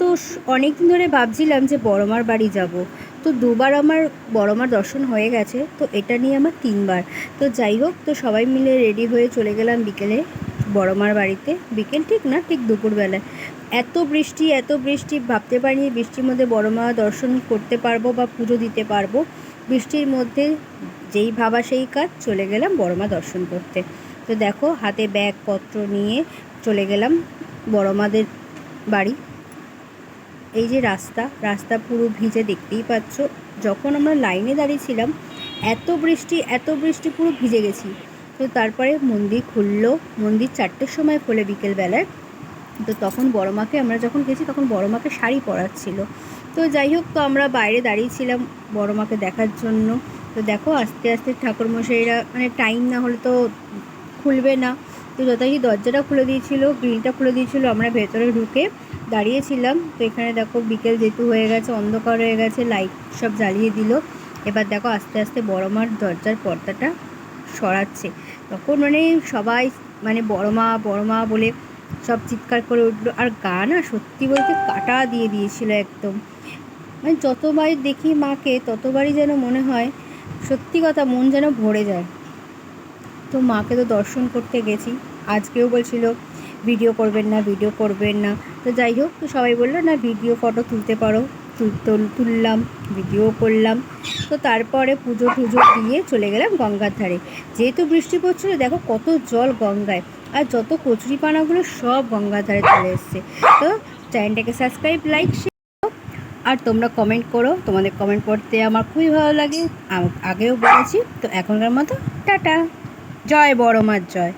তো অনেক দিন ধরে ভাবছিলাম যে বড়মার বাড়ি যাব। তো দুবার আমার বড়মার দর্শন হয়ে গেছে, তো এটা নিয়ে আমার তিনবার। তো যাই হোক, তো সবাই মিলে রেডি হয়ে চলে গেলাম বিকেলে বড়মার বাড়িতে। বিকেল ঠিক না, ঠিক দুপুরবেলায়। এত বৃষ্টি এত বৃষ্টি, ভাবতে পারিনি বৃষ্টির মধ্যে বড়মা দর্শন করতে পারব বা পুজো দিতে পারব। বৃষ্টির মধ্যে যেই ভাবা সেই কাজ, চলে গেলাম বড়মা দর্শন করতে। তো দেখো, হাতে ব্যাগপত্র নিয়ে চলে গেলাম বড়মাদের বাড়ি। এই যে রাস্তা রাস্তা পুরো ভিজে দেখতেই পাচ্ছ। যখন আমরা লাইনে দাঁড়িয়েছিলাম, এত বৃষ্টি এত বৃষ্টি পুরো ভিজে গেছি। তো তারপরে মন্দির খুললো, মন্দির চারটের সময় খোলে বিকেলবেলায়। তো তখন বড় মাকে আমরা যখন গেছি, তখন বড় মাকে শাড়ি পরাচ্ছিল। তো যাই হোক, তো আমরা বাইরে দাঁড়িয়েছিলাম বড় মাকে দেখার জন্য। তো দেখো, আস্তে আস্তে ঠাকুরমশাইরা মানে টাইম না হলে তো খুলবে না। তো যথাযথ দরজাটা খুলে দিয়েছিল, গ্রিলটা খুলে দিয়েছিল, আমরা ভেতরে ঢুকে দাঁড়িয়েছিলাম। তো এখানে দেখো বিকেল যেহেতু হয়ে গেছে, অন্ধকার হয়ে গেছে, লাইট সব জ্বালিয়ে দিল। এবার দেখো আস্তে আস্তে বড় মার দরজার পর্দাটা সরাচ্ছে। তখন মানে সবাই মানে বড় মা বড় মা বলে সব চিৎকার করে উঠল। আর গা না সত্যি বলতে কাটা দিয়ে দিয়েছিল একদম। মানে যতবার দেখি মাকে, ততবারই যেন মনে হয় সত্যি কথা মন যেন ভরে যায়। তো মাকে তো দর্শন করতে গেছি। আজকেও বলছিল, ভিডিও করবেন না, ভিডিও করবেন না। তো যাই হোক, তো সবাই বলল, না, ভিডিও, ফটো তুলতে পারো। তুল- তুল- তুললাম, ভিডিও করলাম। তো তারপরে পুজো টুজো দিয়ে চলে গেলাম গঙ্গার ধারে। যেহেতু বৃষ্টি পড়ছিল, দেখো কত জল গঙ্গায়। আর যত কচুরিপানাগুলো সব গঙ্গার ধারে চলে এসছে। তো চ্যানেলটাকে সাবস্ক্রাইব, লাইক আর তোমরা কমেন্ট করো। তোমাদের কমেন্ট পড়তে আমার খুবই ভালো লাগে। আগেও বলেছি। তো এখনকার মতো টাটা। জয় বড় মার জয়।